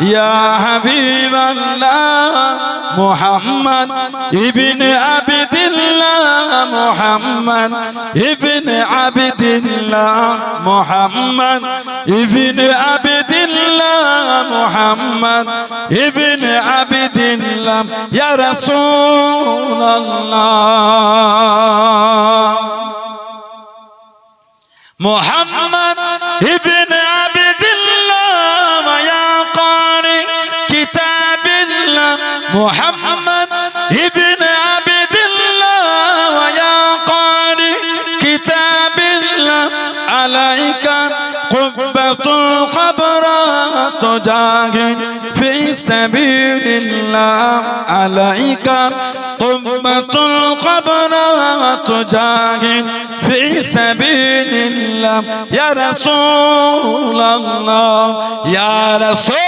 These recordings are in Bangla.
يا حبيب الله محمد ابن عبد الله محمد ابن عبد الله محمد ابن عبد الله محمد ابن عبد الله. يا رسول الله محمد ابن محمد ابن عبد الله ويا قارئ كتاب الله عليك قبة الخبر تجاهد في سبيل الله عليك قبة الخبر تجاهد في سبيل الله. يا رسول الله يا رسول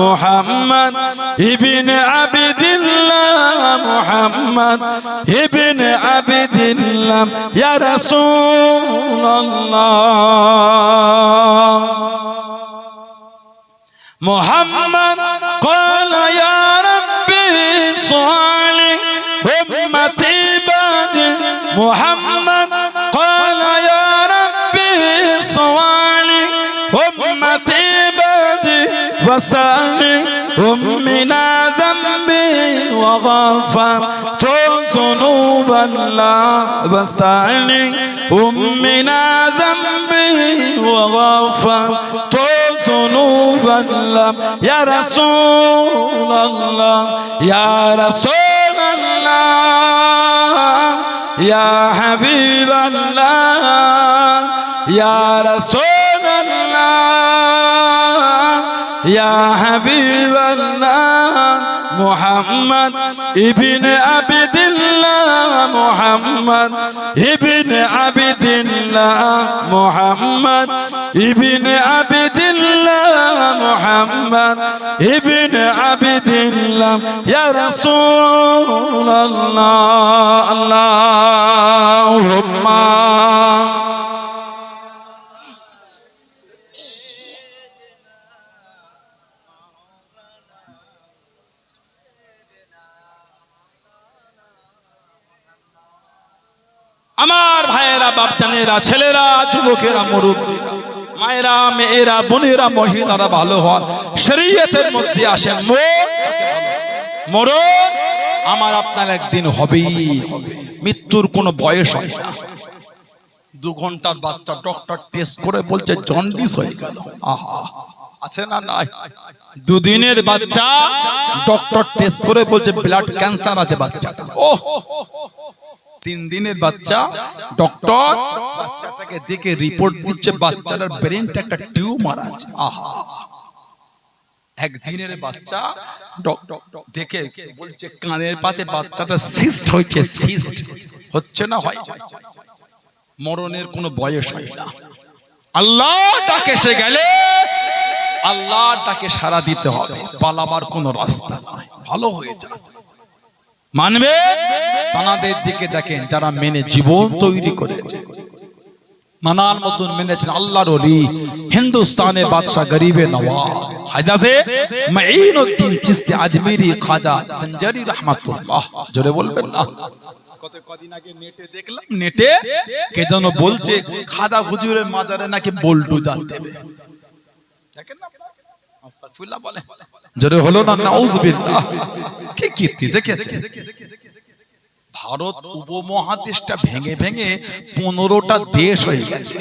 মোহাম্মদ। ইবিন আবিদুল্লাহ মোহাম্মদ। ইবিন আবিদুল্লাহ ইয়া মোহাম্মদ وغفرت ذنوب الله وسالي أمنا ذنبي وغفرت ذنوب الله يا رسول الله يا رسول الله يا حبيب الله يا رسول الله يا حبيب الله মোহাম্মদ ইবিন আবিদুল্লাহ, মোহাম্মদ ইবিন আবিদুল্লাহ, মোহাম্মদ ইবিন আবিদুল্লাহ, মোহাম্মদ ইবিন আবিদুল্লাহ। ইয়া রাসূলুল্লাহ, আল্লাহুম্মা। মায়েরা বাপচানেরা ছেলেরা, যুবকেরা মরুক মায়েরা, মেয়েরা, বোনেরা, মহিলারা ভালো হন। শরীয়তের মধ্যে আসেন মরণ আমার আপনার একদিন হবেই। মৃত্যুর কোনো বয়স হয় না। দু ঘণ্টার বাচ্চা ডক্টর টেস্ট করে বলছে জন্ডিস হয়ে গেল। আহা। আছে না নাই? দুদিনের বাচ্চা ডক্টর টেস্ট করে বলছে ব্লাড ক্যান্সার আছে বাচ্চাটা ও তিন দিনের বাচ্চা ডক্টর বাচ্চাটাকে দেখে রিপোর্ট দিচ্ছে, বাচ্চাটার ব্রেনটা একটা টিউমার আছে। আহা। একদিনের বাচ্চা দেখে বলছে, কানের বাচ্চাটা সিস্ট হয়েছে সিস্ট হচ্ছে না হয়? মরণের কোনো বয়স হয় না। আল্লাহ ডাকে সে গেলে, আল্লাহ ডাকে সারা দিতে হবে। পালাবার কোনো রাস্তা ভালো হয়ে যায় মানবে? তানাদের দিকে দেখেন যারা মেনে জীবন তৈরি করেছে। মানার মতন মেনেছেন আল্লাহর ওলি হিন্দুস্তানে বাদশাহ গরিবে নওয়াজ হাজাজে মাইনুদ্দিন চিশতি আজমিরি খাজা সঞ্জারি রহমাতুল্লাহ। জোরে বলবেন না? কত কদিন আগে নেটে দেখলাম নেটে? কে যেন বলছে খাদা হুজুরের মাজারে নাকি বল্টু জান দেবে দেখেন না? বলে। জোরে হলো না নাউজুবিল্লাহ কি কীর্তি দেখেছে ভারত উপমহাদেশটা ভেঙে ভেঙে পনেরোটা দেশ হয়ে গেছে।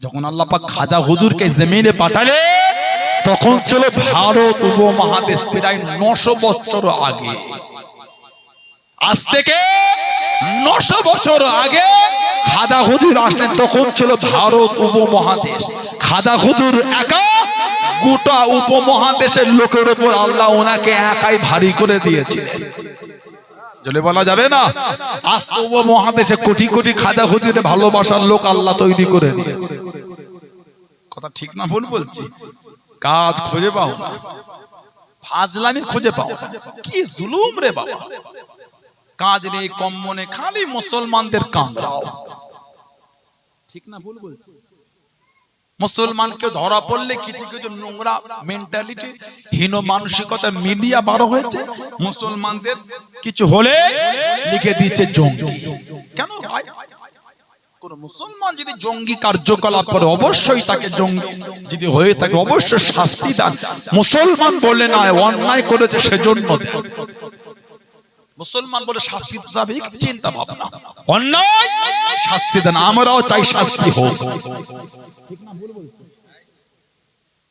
যখন আল্লাহ পাক খাজা হুজুরকে জমিনে পাঠালে তখন ছিল ভারত উপমহাদেশ প্রায় নশো বছর আগে। আজ থেকে নশো বছর আগে খাদা হুজুর আসলেন তখন ছিল ভারত উপমহাদেশ। খাদা হুজুর একা গোটা উপমহাদেশের লোকের উপর আল্লাহ ওনাকে একাই ভারী করে দিয়েছিলেন। জলে বলা যাবে না? আজ উপমহাদেশে কোটি কোটি খাজা হুজুরে ভালোবাসার লোক আল্লাহ তৈরি করে দিয়েছে। কথা ঠিক না ভুল বলছি? কাজ খুঁজে পাও না। ফাজলামি খুঁজে পাও না। কি জুলুম রে বাবা। কাজ নেই কম মনে খালি মুসলমানদের কামড়াও। ঠিক না ভুল বলছি? মুসলমানকে ধরা পড়লে কিছু কিছু নোংরা মেন্টালিটি হীন মানসিকতা মিডিয়া বারো হয়েছে মুসলমানদের কিছু হলে লিখে দিচ্ছে জঙ্গি। কেন ভাই? কোন মুসলমান যদি জঙ্গি কার্যকলাপ করে অবশ্যই তাকে জঙ্গি যদি হয়ে থাকে অবশ্যই শাস্তি দান। মুসলমান বলে না অন্যায় করেছে সেজন্য মুসলমান বলে শাস্তি দিতে চিন্তা ভাবনা অন্যায়? শাস্তি দেন আমরাও চাই শাস্তি হোক।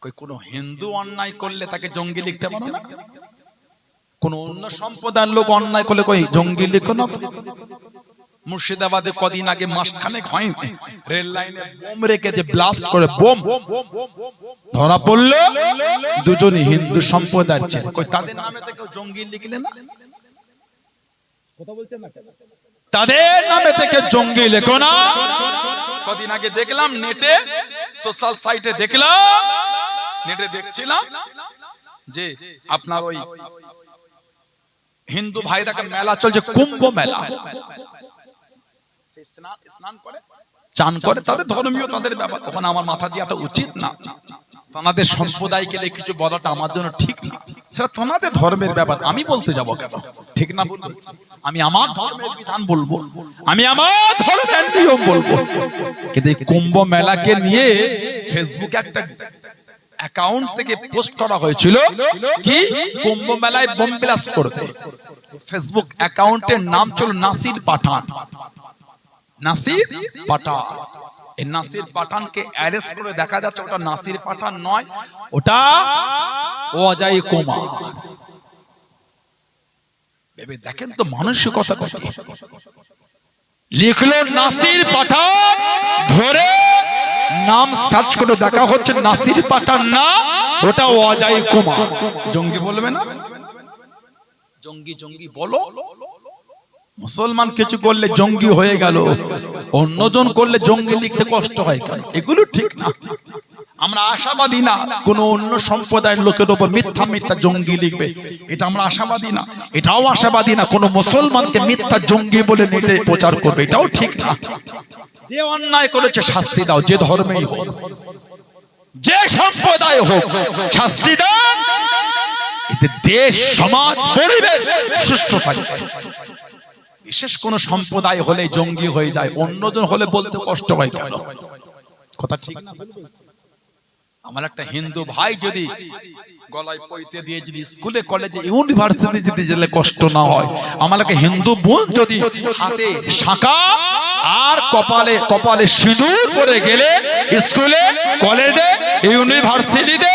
কই কোন হিন্দু অন্যায় করলে তাকে জঙ্গি লিখতে পারো না? কোন অন্য সম্প্রদায়ের লোক অন্যায় করলে কই জঙ্গি লিখো না তো? মুর্শিদাবাদে কদিন আগে মাসখানেক হয়নি। রেল লাইনে বোম রেখে যে ব্লাস্ট করে বোম। ধরা পড়ল দুজনই হিন্দু সম্প্রদায়ের ছেলে। কই তাদের নামে থেকে জঙ্গি লিখলে না? তাদের নামে থেকে জঙ্গি লেখো না। কদিন আগে দেখলাম নেটে সোশ্যাল সাইটে দেখলাম, নেটে দেখছিলাম যে আপনার ওই হিন্দু ভাই ভাইরাকে মেলা চলছে, কুম্ভ মেলা। চান করে, তাদের ধর্মীয় তাদের ব্যাপার। তখন আমার মাথা দিয়াটা উচিত না। তোমাদের সম্প্রদায়কে নিয়ে কিছু বলাটা আমার জন্য ঠিক না। সেটা তোমাদের ধর্মের ব্যাপার। আমি বলতে যাব কেন? ঠিক না বলব? আমি আমার ধর্মের বিধান বলব, আমি আমার ধর্মের নিয়ম বলব। কিন্তু কুম্ভ মেলাকে নিয়ে ফেসবুকে একটা অ্যাকাউন্ট থেকে পোস্ট করা হয়েছিল কি? কুম্ভ মেলায় বোম ব্লাস্ট করবে ফেসবুক অ্যাকাউন্টের নাম ছিল নাসির পাঠান। নাসির পাঠান। এই নাসির পাঠানকে অ্যারেস্ট করে দেখা যাচ্ছে ওটা নাসির পাঠান নয়, ওটা অজয় কুমার। ভেবে দেখেন তো মানসিকতাটা কি লিখলো নাসির পাঠান ধরে নাম সার্চ করে দেখা হচ্ছে নাসির পাঠান না ওটা অজয় কুমার। জঙ্গি বলবে না? জঙ্গি জঙ্গি বলো। মুসলমান কিছু করলে জঙ্গি হয়ে গেল অন্যজন করলে জঙ্গি লিখতে কষ্ট হয় কেন? এগুলো ঠিক না। আমরা আশাবাদী না। কোন অন্য সম্প্রদায়ের লোকের উপর মিথ্যা মিথ্যা জঙ্গি লিখবে। এটা আমরা আশাবাদী না। এটাও আশাবাদী না, কোন মুসলমানকে মিথ্যা জঙ্গি বলে নেটে প্রচার করবে। এটাও ঠিক না। যে অন্যায় করেছে, শাস্তি দাও, যে ধর্মেই হোক। যে সম্প্রদায় হোক, শাস্তি দাও। এতে দেশ, সমাজ, পরিবেশ সুস্থ থাকবে। বিশেষ কোন সম্প্রদায় হলে জঙ্গি হয়ে যায়, অন্যজন হলে বলতে কষ্ট হয় কেন? কথা ঠিক না? আমার একটা হিন্দু ভাই যদি গলায় পইতে দিয়ে যদি স্কুলে, কলেজে, ইউনিভার্সিটি গেলে কষ্ট না হয়, আমার একটা হিন্দু বোন যদি হাতে আর কপালে কপালে সিঁদুর গেলে স্কুলে, কলেজে, ইউনিভার্সিটিতে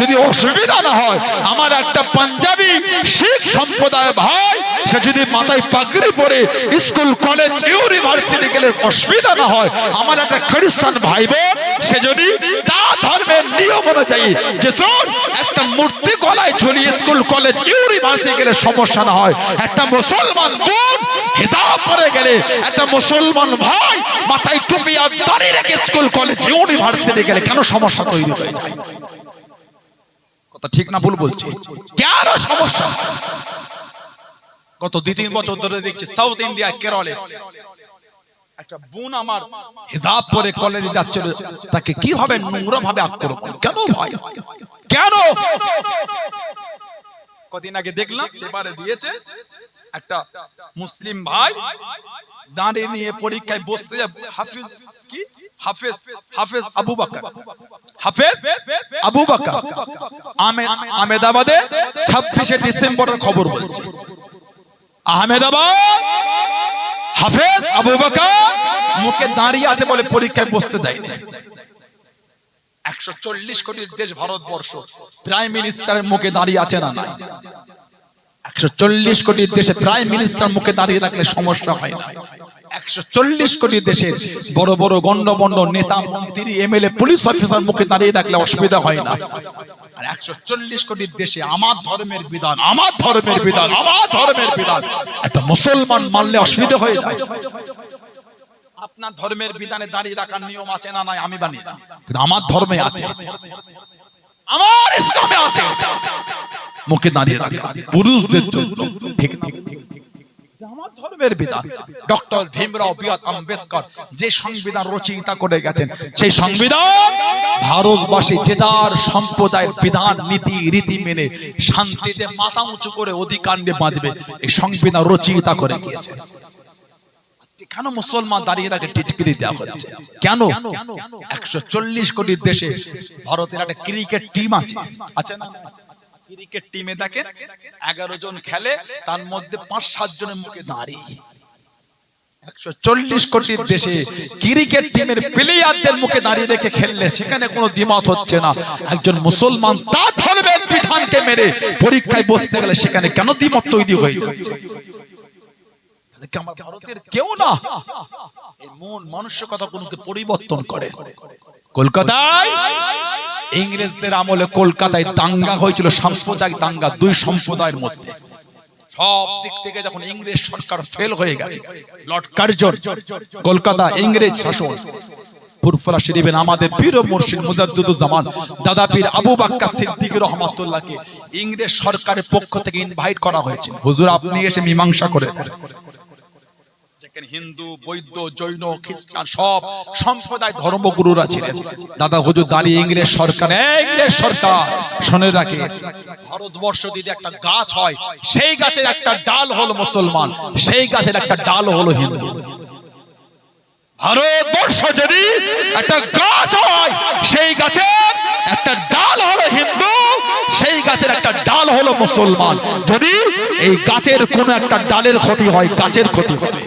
যদি অসুবিধা না হয়, আমার একটা পাঞ্জাবি শিখ সম্প্রদায় ভাই, সে যদি মাথায় পাগড়ি পরে স্কুল, কলেজ, ইউনিভার্সিটি গেলে অসুবিধা না হয়, আমার একটা খ্রিস্টান ভাই বোন, সে যদি তার ধর্মের নিয়ম অনুযায়ী যে চোর একটা মূর্তি গলায় ঝুলিয়ে স্কুল, কলেজ, ইউনিভার্সিটি গেলে সমস্যা না হয়। একটা মুসলমান বোন হিজাব পরে গেলে, একটা মুসলমান ভাই মাথায় টুপি আর দাঁড়িয়ে রেখে স্কুল, কলেজ, ইউনিভার্সিটি গেলে কেন সমস্যা তৈরি হয়ে যায়? কথা ঠিক না ভুল বলছি? কেন সমস্যা? গত দুই তিন বছর ধরে দেখছি সাউথ ইন্ডিয়া, কেরলে। একটা বোন আমার হিজাব পরে কলেজে যাচ্ছিল তাকে কীভাবে নোংরা ভাবে আক্রমণ কেন ভাই? কেন? কদিন আগে দেখলাম পেপারে দিয়েছে একটা মুসলিম ভাই দাঁড়িয়ে নিয়ে পরীক্ষায় বসতে হাফিজ কি? হাফেজ হাফেজ আবু বকর। হাফেজ আবু বকর। আহমেদাবাদে ছাব্বিশে ডিসেম্বরের খবর বলছে আহমেদাবাদ হাফেজ আবু বাকা মুখে দাঁড়িয়ে আছে বলে পরীক্ষায় বসতে দেয়নি। একশো চল্লিশ কোটির দেশ ভারতবর্ষ, প্রাইম মিনিস্টারের মুখে দাঁড়িয়ে আছে না নাই? একশো চল্লিশ কোটির দেশে প্রাইম মিনিস্টার মুখে দাঁড়িয়ে রাখলে সমস্যা হয় না। একশো চল্লিশ কোটি দেশের বড় বড় গণ্যমান্য নেতা, মন্ত্রী, এমএলএ, পুলিশ অফিসার মুখে দাঁড়িয়ে রাখলে অসুবিধা হয় না। আর একশো চল্লিশ কোটির দেশে আমার ধর্মের বিধান, আমার ধর্মের বিধান, আমার ধর্মের বিধান। একটা মুসলমান মানলে অসুবিধা হয়ে যায়। আপনার ধর্মের বিধানে দাঁড়িয়ে রাখার নিয়ম আছে না নাই, আমি জানি না। কিন্তু আমার ধর্মে আছে। আমার ইসলামে আছে। মুখে দাঁড়িয়ে রাখা। পুরুষদের জন্য ঠিক ঠিক ঠিক। ধর্মের সংবিধান রচয়িতা করে বাঁচবে, এই সংবিধান রচয়িতা করে গিয়েছেন। কেন মুসলমান দাঁড়িয়ে রাখে টিটকিরি দেওয়া হচ্ছে? কেন? একশো চল্লিশ কোটি দেশে ভারতের একটা ক্রিকেট টিম আছে। আছে ক্রিকেট টিমে দেখেন এগারো জন খেলে, তার মধ্যে পাঁচ, সাত জনের মুখে দাঁড়িয়ে একজন মুসলমান বিধানকে মেরে পরীক্ষায় বসতে গেলে সেখানে কেন তৈরি হয়ে কেউ না? মন পরিবর্তন করে। কলকাতায়? ইংরেজদের আমলে কলকাতায় দাঙ্গা হয়েছিল, সাম্প্রদায়িক দাঙ্গা, দুই সম্প্রদায়ের মধ্যে। সব দিক থেকে যখন ইংরেজ সরকার ফেল হয়ে গেছে কলকাতা ইংরেজ শাসন, ফুরফুরা আমাদের পীর মুর্শিদ মুজাদ্দুজ্জামান দাদা পীর আবু বাক্কা সিদ্দিক ইংরেজ সরকারের পক্ষ থেকে ইনভাইট করা হয়েছে। হুজুর, আপনি এসে মীমাংসা করে দেন হিন্দু, বৌদ্ধ, জৈন, খ্রিস্টান সব সম্প্রদায় ধর্মগুরুরা ছিলেন। দাদা হুজুর দাঁড়িয়ে ইংরেজ সরকার ইংরেজ সরকার, শুনে রাখে, ভারতবর্ষ যদি একটা গাছ হয়, সেই গাছের একটা ডাল হলো মুসলমান, সেই গাছের একটা ডাল হলো হিন্দু। ভারতবর্ষ যদি একটা গাছ হয়, সেই গাছের একটা ডাল হলো হিন্দু, সেই গাছের একটা ডাল হলো মুসলমান। যদি এই গাছের কোনো একটা ডালের ক্ষতি হয়, গাছের ক্ষতি হবে।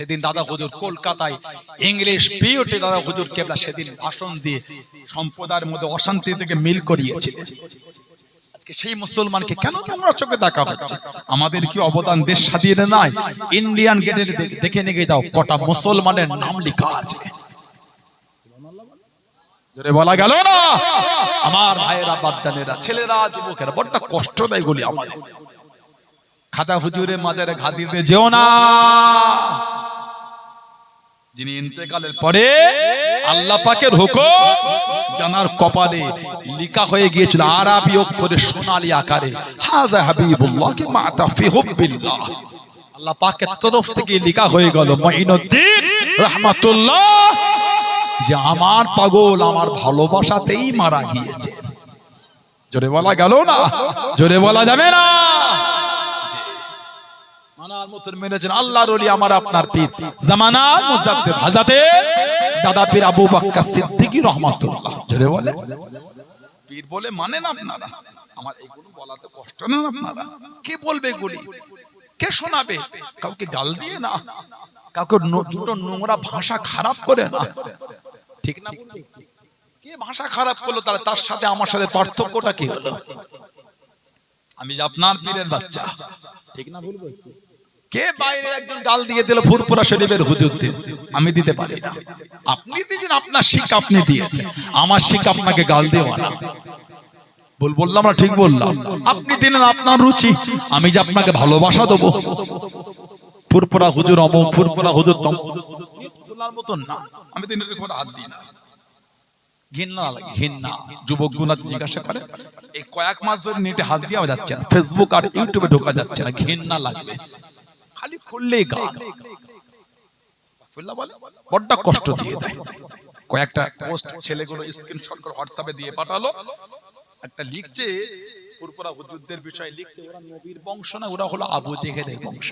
সেদিন দাদা হুজুর কলকাতায় ইংলিশ পিওটি দাদা হুজুর কেবলা সেদিন ভাষণ দিয়ে সম্প্রদায়ের মধ্যে অশান্তি থেকে মিল করিয়েছিলেন। সেই মুসলমানকে কেন তোমরা চোখে দেখা হচ্ছে? আমাদের কি অবদান দেশ স্বাধীনে নাই? ইন্ডিয়ান গেটে দেখে নিয়ে যাও, কটা মুসলমানের নাম লেখা আছে। বলা গেল না? আমার ভাইয়েরা বাচ্চানেরা ছেলেরা, যুবকেরা বড্ড কষ্ট দেয় গুলি আমাদের। খাদা হুজুরে মাজারে ঘা দিতে যেও না। যিনি ইন্তেকালের পরে আল্লাহ পাকের হুকুম জানার কপালে লিখা হয়ে গিয়েছিল আরবি অক্ষরে সোনালী আকারে, হাজা হাবিবুল্লাহ কি মাতা ফি হুব্বিল্লাহ। আল্লাহ পাকের তরফ থেকে লিখা হয়ে গেল, মঈনুদ্দিন রাহমাতুল্লাহ, যে আমার পাগল আমার ভালোবাসাতেই মারা গিয়েছে। জোরে বলা গেল না? জোরে বলা যাবে না? মতন আমার আপনার পীর। জামানার মুজাদ্দিদ দাদা পীর আবু রহমাতুল্লাহ। জোরে বলে। পীর বলে আপনারা। আমার এগুলো কষ্ট না আপনারা। বলবে কে শোনাবে? কাউকে গাল দিয়ে না। কাউকে দুটো নোংরা ভাষা খারাপ করে না। ঠিক না কে ভাষা খারাপ করল? তাহলে তার সাথে আমার সাথে পার্থক্যটা কি হলো? আমি আপনার পীরের বাচ্চা। ঠিক না বলব কে বাইরে একজন গাল দিয়ে দিল ফুরফুরা শরীফের হুজুর দিন? আমি দিতে পারি না। আপনি দিয়েছেন, আপনার শিখ আপনি দিয়েছেন। আমার শিখ আপনাকে গাল দেওয়া না। বল বললাম না, ঠিক বললাম। আপনি দিলেন আপনার রুচি। আমি যে আপনাকে ভালোবাসা দেবো। ফুরফুরা হুজুর অমুক, ফুরফুরা হুজুর তম মতন না। আমি দিনের হাত দিই না। ঘৃণা লাগে, ঘৃণা। যুবক গুণা জিজ্ঞাসা করে, এই কয়েক মাস ধরে নেটে হাত দেওয়া যাচ্ছে না। ফেসবুক আর ইউটিউবে ঢোকা যাচ্ছে না। ঘৃণা লাগবে। খালি খুললেই বলে, বড্ড কষ্ট দিয়ে দেয়। কয়েকটা পোস্ট ছেলেগুলো স্ক্রিনশট করে হোয়াটসঅ্যাপে দিয়ে পাঠালো। একটা লিখছে ফুরফুরা হুজুরদের বিষয়ে লিখছে ওরা নবীর বংশ না ওরা হলো আবু জেহেলের বংশ।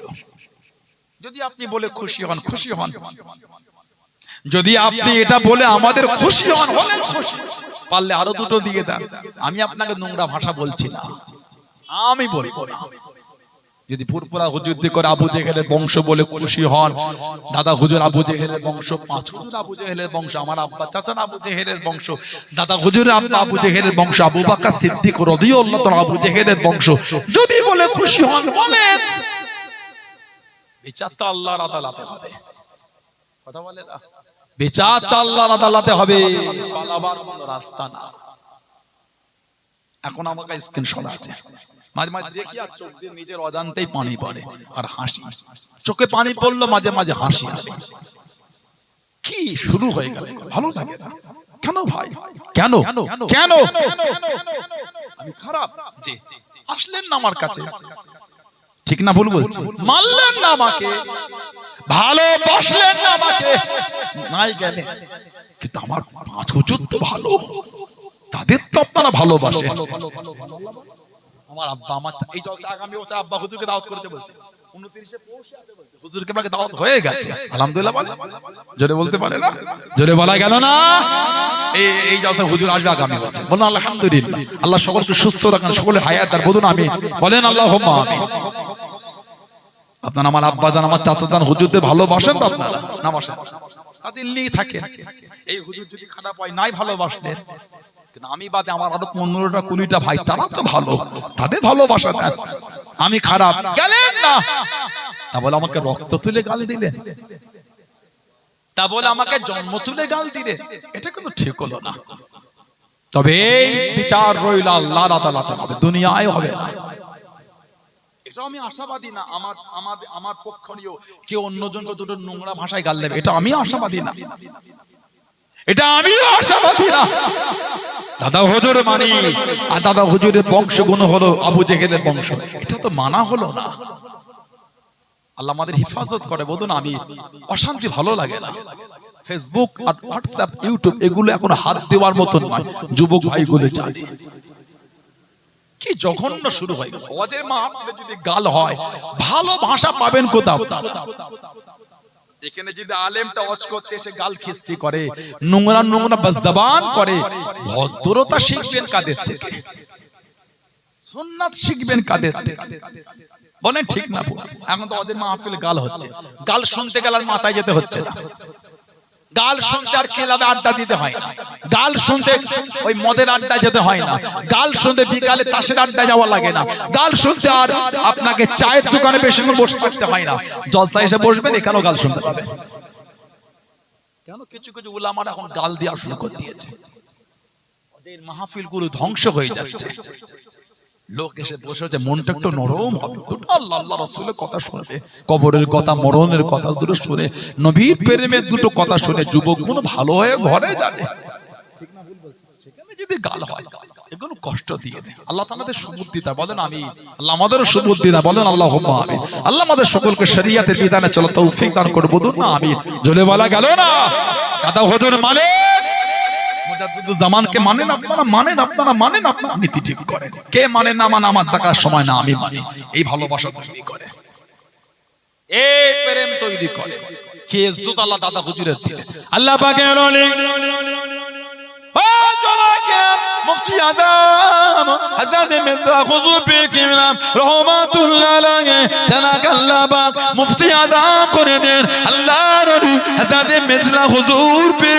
যদি আপনি বলে খুশি হন খুশি হন। যদি আপনি এটা বলে আমাদের খুশি হন হলেন খুশি। পারলে আরও দুটো দিয়ে দেন। আমি আপনাকে নোংরা ভাষা বলছি না। আমি বলব না। যদি ফুরফুরা হুজুর করে আবু জেহেলের বংশ বলে খুশি হন, দাদা হুজুর আবু জেহেলের বংশ, পাঁচ হুজুর আবু জেহেলের বংশ, আমার আব্বা, চাচা আবু জেহেলের বংশ, দাদা হুজুর আব্বা আবু জেহেলের বংশ, আবু বাক্কা সিদ্দিক রাদিয়াল্লাহু তাআলা আবু জেহেলের বংশ, যদি বলে খুশি হন, বলেন। বিচার তো আল্লাহর আদালতে হবে। কথা বলে না? বিচার তো আল্লাহর আদালতে হবে। পালাবার কোনো রাস্তা না। এখন আমাকে স্ক্রিনশট আছে। মাঝে মাঝে দেখি আর চোখ দিয়ে নিজের অজান্তেই পানি পড়ে আর হাসি। চোখে পানি পড়ল মাঝে মাঝে হাসি আসে। কি শুরু হয়ে গেল ভালো লাগে না? কেন ভাই? কেন? কেন? আমি খারাপ। জি আসলেন না আমার কাছে। ঠিক না ভুল বলছি? মানলেন না আমাকে। ভালোবাসলেন না আমাকে। নাই গেলে কিন্তু আমার পাঁচ হুজুর তো ভালো। তাদের তো আপনারা ভালোবাসেন। আমার আব্বা আমার এই জলসা আগামী বছর আব্বা হুজুরকে দাওয়াত করতে বলছে। 29 পৌষে আছে বলছে। হুজুরকে আমাকে দাওয়াত হয়ে গেছে। আলহামদুলিল্লাহ জোরে বলতে পারে না? জোরে বলা গেল না? এই এই জলসা হুজুর আসবে আগামী বছর। বলুন আলহামদুলিল্লাহ। আল্লাহ সকলকে সুস্থ রাখেন সকলে হায়াত আর বলুন আমি বলেন আল্লাহ আপনার আমার আব্বা জান আমার চাচা জান হুজুরদের ভালোবাসেন তো আপনারা? না বাসেন। থাকে এই হুজুর যদি খারাপ হয় নাই ভালোবাসলেন। আমি বাদে আমার আরও পনেরোটা, কুড়িটা ভাই তারা তো ভালো। তাদের ভালোবাসা দেন। আমি খারাপ। গেলেন না। তা বলে আমাকে রক্ত তুলে গাল দিলেন। তা বলে আমাকে জন্ম তুলে গাল দিলেন। এটা কিন্তু ঠিক হলো না। তবে এই বিচার রইল আল্লাহর আদালতে হবে। দুনিয়ায় হবে না। এটা আমি আশাবাদী না। আমার আমার আমার পক্ষ নিয়েও কেউ অন্যজনকে দুটো নোংরা ভাষায় গাল দেবে। এটা আমি আশাবাদী না। এটা আমিও আশাবাদী না। দাদা হুজুর মানি, আর দাদা হুজুরের বংশগুণ হলো আবু জেহেলের বংশ। এটা তো মানা হলো না। আল্লাহ আমাদের হেফাজত করে, বলুন আমি, অশান্তি ভালো লাগে না। ফেসবুক আর হোয়াটসঅ্যাপ ইউটিউব এগুলো এখন হাত দেওয়ার মতন নয়, যুবক ভাইগুলো জানে। কি জঘন্য শুরু হয়ে গেল। যদি গাল হয়, ভালো ভাষা পাবেন কোথাও? এখানে যদি আলেমটা অজ করতে এসে গাল খিস্তি করে, নোংরা নোংরা বাজবান করে, ভদ্রতা শিখবেন কাদের থেকে? সুন্নাত শিখবেন কাদের থেকে? বলেন ঠিক না? এখন তো ওদের মাহফিল গাল হচ্ছে। গাল শুনতে গেলে মাথায় যেতে হচ্ছে না। গাল শুনতে আর ক্লাবে আড্ডা দিতে হয় না। গাল শুনতে ওই মদের আড্ডা যেতে হয় না। গাল শুনতে বিকালে তাসের আড্ডা যাওয়া লাগে না। গাল শুনতে আর আপনাকে চায়ের দোকানে বেশি বসে থাকতে হয় না। জলসা এসে বসবেন, এখানেও গাল শুনতে পাবেন। কেন? কিছু কিছু উলামার এখন গাল দেওয়া শুরু করে দিয়েছে। মাহফিলগুলো ধ্বংস হয়ে যাচ্ছে। লোক এসে বসে আছে মনটা একটু নরম হবে। দুটো আল্লাহ আল্লাহ রাসূলের কথা শুনবে কবরের কথা মরণের কথা দুটো শুনে নবীর প্রেমের দুটো কথা শুনে যুবক ভালো হয়ে ঘরে যাবে। সেখানে যদি গাল হয় এগুলো কষ্ট দিয়ে দেয়। আল্লাহ আমাদের সুবুদ্ধি দেয় বলেন আমি আল্লাহ আমাদেরও সুবুদ্ধি দেয় বলেন আল্লাহ আমি আল্লাহ আমাদের সকলকে শরিয়াতের বিধানে চলো তৌফিক দান করে বলুন না আমি জ্বলে বলা গেল না? দাদা হজর মানে? জামানকে মানে মানে করে। আল্লাহ আল্লাহ আল্লাহ করে দেন। আল্লাহর অলি হযরত হুজুর পীর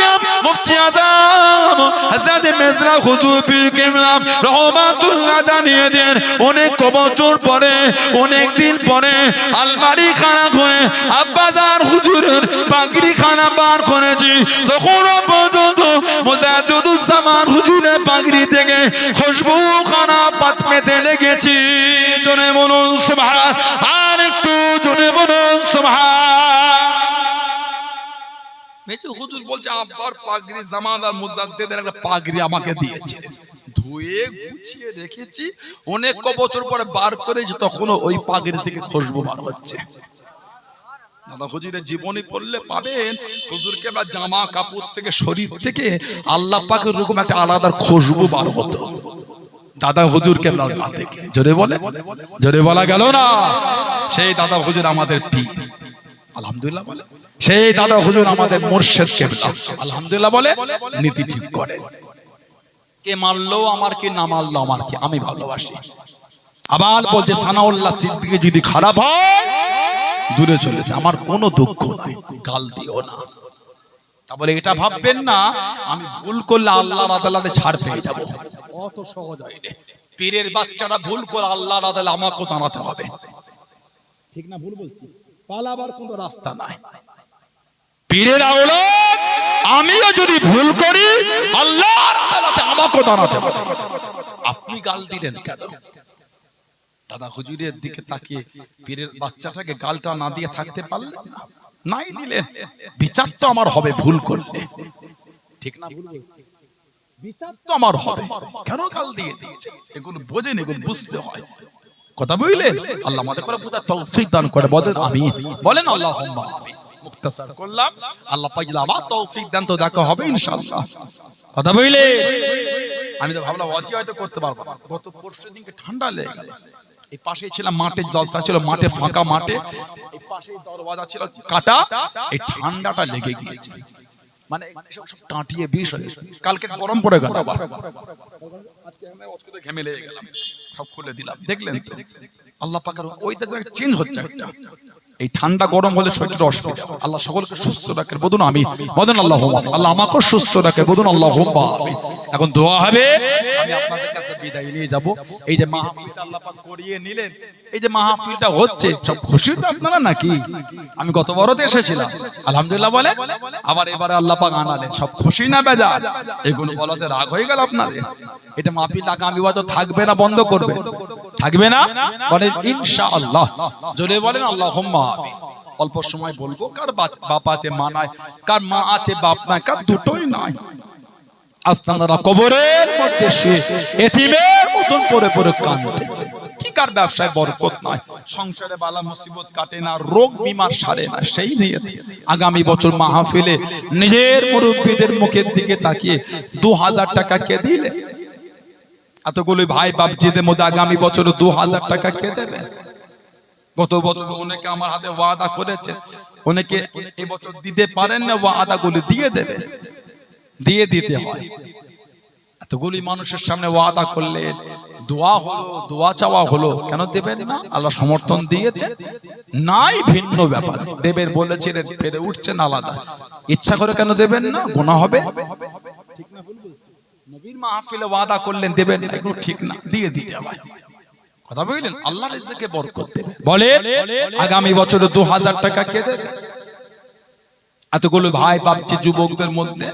মুফতি আজম হযরত মিজরা হুজুর পীর কিবলা রহমাতুল্লাহ জানিয়ে দেন অনেক বছর পরে অনেক দিন পরে আলমারি খানা করে আব্বাজান হুজুরের পাগড়ি খানা বার করেছি তখন পর্যন্ত মুজাদ্দুজ্জামান হুজুরের পাগড়ি থেকে খুশবু খানা পাত পেতে লেগেছি জনে বলুন হুজুর বলছে, আব্বার মুজাদ্দেদের একটা আমাকে দিয়েছে। ধুয়ে গুছিয়ে রেখেছি, অনেক ক বছর পরে বার করেছি, তখনও ওই থেকে বার হচ্ছে। জীবনী পড়লে পাবেন, হুজুরকে আমরা জামা কাপড় থেকে, শরীর থেকে আল্লাহ পাকের রকম একটা আলাদা খুশবু বার হতো। দাদা হুজুর গা থেকে জোরে বলে? জোরে বলা গেল না? সেই দাদা হুজুর আমাদের পীর। আলহামদুলিল্লাহ বলে। সেই দাদা হুজুর আমাদের মোর্শেদ কেবলা আলহামদুলিল্লাহ বলে, নীতি ঠিক করে। কে মারলো, আমার কি না মারলো, আমার কি? আমি ভালোবাসি। আবার বলছে, সানাউল্লাহ সিদ্দিকে যদি খারাপ হয়, দূরে চলেছে আমার কোনো দুঃখ নাই, গাল দিও না। তারপরে এটা ভাববেন না, আমি ভুল করলে আল্লাহর আদালতে ছাড় পেয়ে যাব। অত সহজ হয়নি। পীরের বাচ্চারা ভুল করে আল্লাহর আদালতে আমাকেও জানাতে হবে। ঠিক না, ভুল বলছি। পালাবার কোনো রাস্তা নাই। পীরের আওলাদ, আমিও যদি ভুল করি, আল্লাহর আদালতে আমাকেও জানাতে হবে। আপনি গাল দিলেন কেন? দাদা হুজুরের দিকে তাকিয়ে পীরের বাচ্চাটাকে গালটা না দিয়ে থাকতে পারলেন না? নাই দিলেন। বিচার তো আমার হবে ভুল করলে। ঠিক না? বিচার তো আমার হবে। কেন গাল দিয়ে দিয়েছে? এগুলো বোঝেন, এগুলো বুঝতে হয়। কথা বুঝলেন আল্লাহ আমাদের করে বোঝার তৌফিক দান করে বলেন আমি বলেন আল্লাহ আমি মুক্তাসার করলাম। আল্লাহ পাক যদি আবার তৌফিক দেন তো দেখা হবে, ইনশাআল্লাহ। কথা আমি তো ভাবলাম হয়তো করতে পারব। গত পরশু দিনকে ঠান্ডা লেগে গেল। এই পাশে ছিল মাঠের জলসা ছিল, মাঠে ফাঁকা মাঠে। এই পাশে দরওয়াজা ছিল, কাটা। এই ঠান্ডাটা লেগে গিয়েছে। মানে সব সব টাঁটিয়ে বিষ হয়ে কালকে গরম পড়ে গেল আজকে অচকতে ঘেমে লেগে গেলাম। সব খুলে দিলাম। দেখলেন তো? আল্লাহ পাকের ওই দেখবেন, চেঞ্জ হচ্ছে একটা। এই ঠান্ডা গরম হলে শরীরের অসুবিধা। আল্লাহ সকলকে সুস্থ রাখেন বলুন আমি বলেন আল্লাহ আল্লাহ আমাকে সুস্থ রাখে বলুন আল্লাহ আমি এখন দোয়া হবে, আমি আপনাদের কাছে বিদায় নিয়ে যাব। এই যে মাহফিলটা আল্লাহ পাক করিয়ে নিলেন, এই যে মাহফিলটা হচ্ছে, সব খুশি তো আপনারা নাকি? আমি গত বড়তে এসেছিলাম। আলহামদুলিল্লাহ বলে আবার এবারে আল্লাহ পাক আনালেন। সব খুশি না বেজা এগুলো বলাতে রাগ হয়ে গেল আপনাদের। এটা মাহফিল আগামী বছর থাকবে না, বন্ধ করবে। থাকবে না? বলেন ইনশাআল্লাহ। জোরে বলেন আল্লাহ অল্প সময় বলব কার বাপ আছে মা নাই কার মা আছে বাপ নাই কার দুটোই নাই। আস্তানারা কবরের মধ্যে সে এতিমের মতন পরে পরে কাঁদতেছে। কি কার ব্যবসায় বরকত নাই? সংসারে বালা মুসিবত কাটে না রোগ বিমার সারে না সেই নিয়ে আগামী বছর মাহফিলে নিজের মুরব্বীদের মুখের দিকে তাকিয়ে দু হাজার টাকা কে দিলে? এতগুলো ভাই বাপজিদের মধ্যে আগামী বছর দু হাজার টাকা কে দেবে? গত বছর অনেকে আমার হাতে ওয়াদা করেছে। অনেকে এবছর দিতে পারেন না ওয়াদা গুলি দিয়ে দেবে। দিয়ে দিতে হয়। এতগুলি মানুষের সামনে ওয়াদা করলে দোয়া হলো, দোয়া চাওয়া হলো, কেন দেবেন না? আল্লাহ সমর্থন দিয়েছে। নাই ভিন্ন ব্যাপার। দেবেন বলেছিলেন, ফেরে উঠছেন আলাদা। ইচ্ছা করে কেন দেবেন না? গোনা হবে। মাহফিলে ওয়াদা করলেন, দেবেন এগুলো ঠিক না, দিয়ে দিতে হয়। কথা বুঝলেন? আল্লাহ রিজকে বরকত দেবে। বলে, আগামী বছরে দু হাজার টাকা কে দেবে? এতগুলো ভাই বাপছে যুবকদের মধ্যে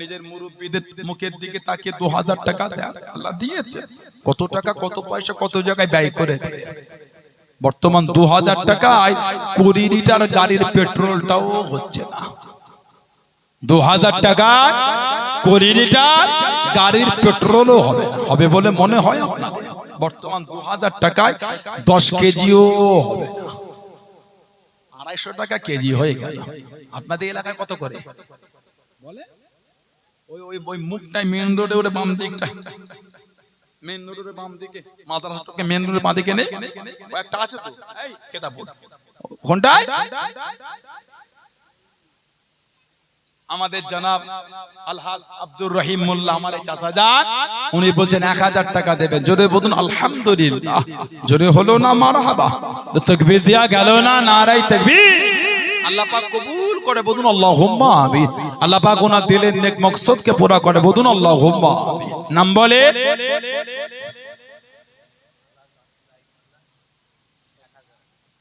নিজের মুরব্বীদের মুখের দিকে তাকিয়ে দু হাজার টাকা দেন। আল্লাহ দিয়েছে। কত টাকা, কত পয়সা, কত জায়গায় ব্যয় করে বর্তমান দু হাজার টাকায় কুড়ি লিটার গাড়ির পেট্রোলটাও হচ্ছে না। দু হাজার টাকা কুড়ি লিটার গাড়ির পেট্রোলও হবে। হবে বলে মনে হয় আপনাদের। বর্তমান দু হাজার টাকায় দশ কেজিও হবে আড়াইশো টাকা কেজি হয়ে গেল। আপনাদের এলাকায় কত করে? বলে? ওই ওই ওই মুখটাই মেন রোডে ওরে বাম দিকটা। মেন রোডের বাম দিকে। মাদ্রাসাটাকে মেন রোডের বাম দিকে নেই? একটা আছে তো? এই কেতাবপুর কোনটায়? আমাদের জনাব আলহাজ আব্দুর রহিম মোল্লা আমার চাচা যান। উনি বলছেন, এক হাজার টাকা দেবেন। জোরে বলুন, আলহামদুলিল্লাহ। জোরে হলো না, মারহাবা। তকবীর দেয়া গেল না নারাই তকবীর।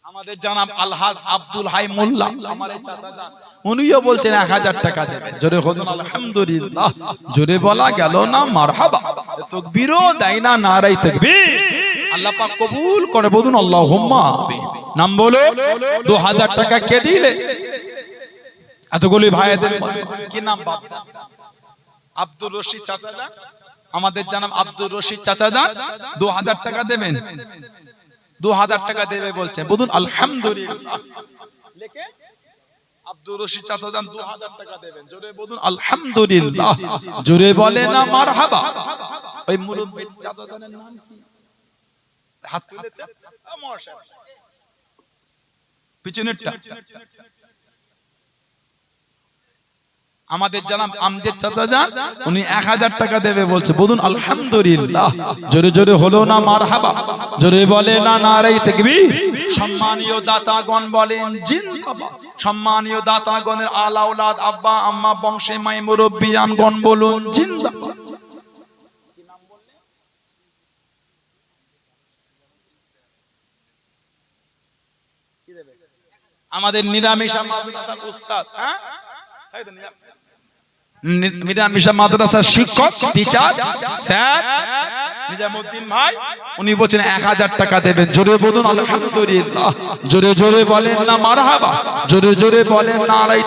আমাদের জানাব আলহাজ আব্দুল হাই মোল্লা আমার চাচা উনিও বলছেন এক হাজার টাকা দেবেন। জোরে হজুন আলহামদুলিল্লাহ। জোরে বলা গেল না মারহাবা। তকবীরও দেয় না নারাই তকবীর। আল্লাহ পাক কবুল করে বলুন আমিন। নাম বলো দু হাজার টাকা কে দিলে? এতগুলি ভাইদের কি নাম আব্দুর রশিদ চাচা আমাদের জানাম আব্দুর রশিদ চাচা যান দু হাজার টাকা দেবেন। দু হাজার টাকা দেবে বলছে বলুন আলহামদুলিল্লাহ। রশিদ চাচা যান দু হাজার টাকা দেবেন। জোরে বলুন আলহামদুলিল্লাহ। জোরে বলে না মারহাবা। ওই মুরব্বীর চাচা জানের নাম কি? হাত তুলেছে মহাশয়। পিছনেরটা। আমাদের জানাম আমজেদ চাচা যান উনি এক হাজার টাকা দেবে বলছে। বলুন আলহামদুলিল্লাহ। জোরে জোরে হলো না মার হাবা জোরে বলে না নারাই তাকবীর সম্মানীয় দাতাগণ বলেন জিন্দাবাদ সম্মানীয় দাতাগণের আলাউলাদ আব্বা আম্মা বংশে মাই মুরব্বিয়ানগণ বলুন জিন্দাবাদ আমাদের নিরামিষ মাদ্রাসার উস্তাদ হ্যাঁ? তাই তো নিরামিষ- মাদ্রাসার শিক্ষক টিচার স্যার। নিজামুদ্দিন ভাই। উনি বলছেন এক হাজার টাকা দেবেন। জোরে বলুন আলহামদুলিল্লাহ। জোরে জোরে বলেন না মারহাবা। জোরে জোরে বলেন না আড়াই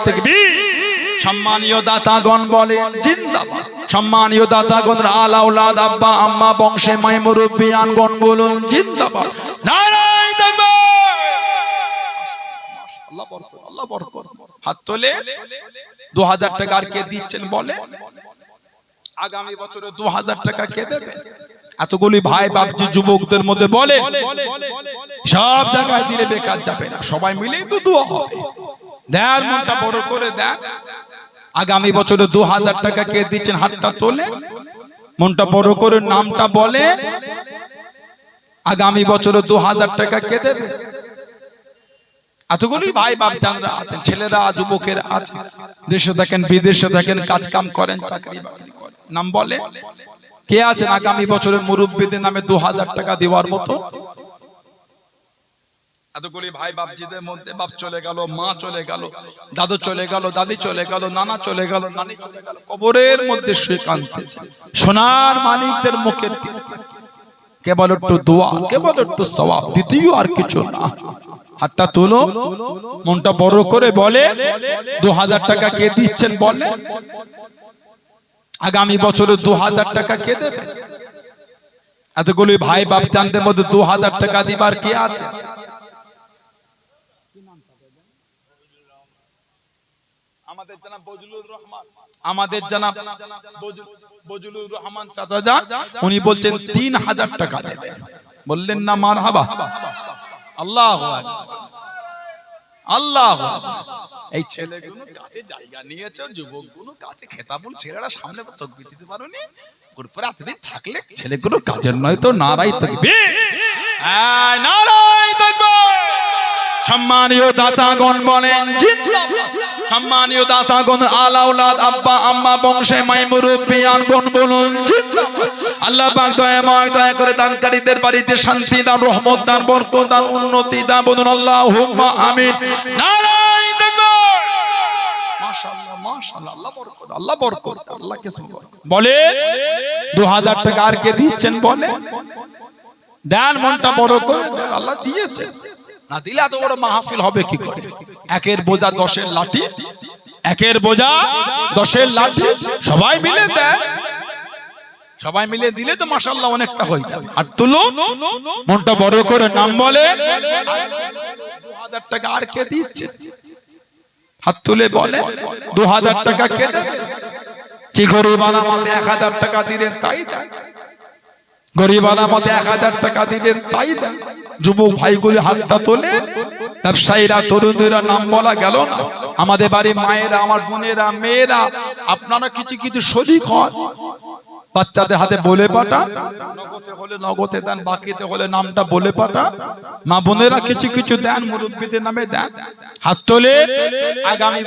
সম্মানীয় দাতাগণ বলেন জিন্দাবাদ। সম্মানীয় দাতাগণ আলাউলাদ আব্বা আম্মা বংশে মাই মুরব্বিয়ানগণ বলুন জিন্দাবাদ। নারাই তাকবীর! আল্লাহ বরকত আল্লাহ বরকত। হাত তোলে। দু হাজার টাকা আর কে দিচ্ছেন বলে আগামী বছরে দু হাজার টাকা কে দেবে? এতগুলি ভাই বাপজি যুবকদের মধ্যে বলে সব জায়গায় দিলে বেকার যাবে না। সবাই মিলেই তো দোয়া হবে। দেন মনটা বড় করে দেন। আগামী বছরে দু হাজার টাকা কে দিচ্ছেন? হাতটা তোলে। মনটা বড় করে নামটা বলে। আগামী বছরে দু হাজার টাকা কে দেবে? এতগুলি ভাই বাপ জানরা আছেন ছেলেরা যুবকেরা আছেন দেশে দেখেন বিদেশে দেখেন কাজ কাম করেন চাকরি নাম বলে? কে আছেন আগামী বছরে মুরব্বীদের নামে দু হাজার টাকা দেওয়ার মতো? এতগুলি ভাই বাপজিদের মধ্যে বাপ চলে গেল মা চলে গেল দাদু চলে গেল দাদি চলে গেল নানা চলে গেল নানি চলে গেল কবরের মধ্যে শুয়ে সোনার মানিকদের মুখের কেবল একটু দোয়া কেবল একটু সওয়াব, দ্বিতীয় আর কিছু না। হাতটা তোলো, মনটা বড় করে বলে, দু হাজার টাকা কে দিচ্ছেন বলে? আগামী বছরে দু হাজার টাকা কে দেবে? এতগুলি ভাই বাপ জানদের মধ্যে দু হাজার টাকা দিবার কে আছে? আমাদের জানাব বজলুর রহমান। আমাদের জানাব বজলুর রহমান চাচা যান উনি বলছেন তিন হাজার টাকা দেবেন। বললেন না মার হাবা আল্লাহ আল্লাহ এই ছেলেগুলো কাছে জায়গা নিয়েছে যুবকগুলো কাছে খেতাবুল। ছেলেরা সামনে তকবি দিতে পারোনি। গ্রুপে এতদিন থাকলে ছেলেগুলো কাজের নয় তো নারাই তকবি নারাই তকবি সম্মানীয় দাতাগণ বলেন সম্মানীয় দাতাগণ আলাউলাদ আব্বা আম্মা বংশে মাই মুরব্বিয়ানগণ বলুন আল্লাহ পাক দয়াময় দয়া করে দানকারীদের বাড়িতে শান্তি দান রহমত দান বরকত দান উন্নতি দান বলুন আল্লাহুম্মা আমিন। নারাই তাকবীর মাশাআল্লাহ মাশাআল্লাহ আল্লাহ বরকত আল্লাহ বরকত আল্লাহ বলে 2000 টাকা আর কে দিচ্ছেন বলে দেন মনটা বড় করে আল্লাহ দিয়েছে। না দিলে এত বড় মাহফিল হবে কি করে? একের বোঝা দশের লাঠি, একের বোঝা দশের লাঠি, সবাই মিলে দেয়। সবাই মিলে দিলে তো মাসাল্লাহ অনেকটা হয়ে যাবে। আর তুলো, মনটা বড় করে নাম বলে। দু হাজার টাকা আর কে দিচ্ছে? হাত তুলে বলে দু হাজার টাকা কে দেবে? কি গরিব আলামতে এক হাজার টাকা দিলেন, তাই দেন এক হাজার টাকা তাই দেন যুবক হাতটা ব্যবসায়ীরা নাম বলা গেল না। আমাদের মায়েরা, আমার বোনেরা, মেয়েরা, আপনারা কিছু কিছু বাচ্চাদের হাতে বলে পাঠা, নগদে হলে নগদে দেন, বাকিতে হলে নামটা বলে পাঠা। মা বোনেরা কিছু কিছু দেন, মুরব্বীদের নামে দেন। হাত তোলে, আগামী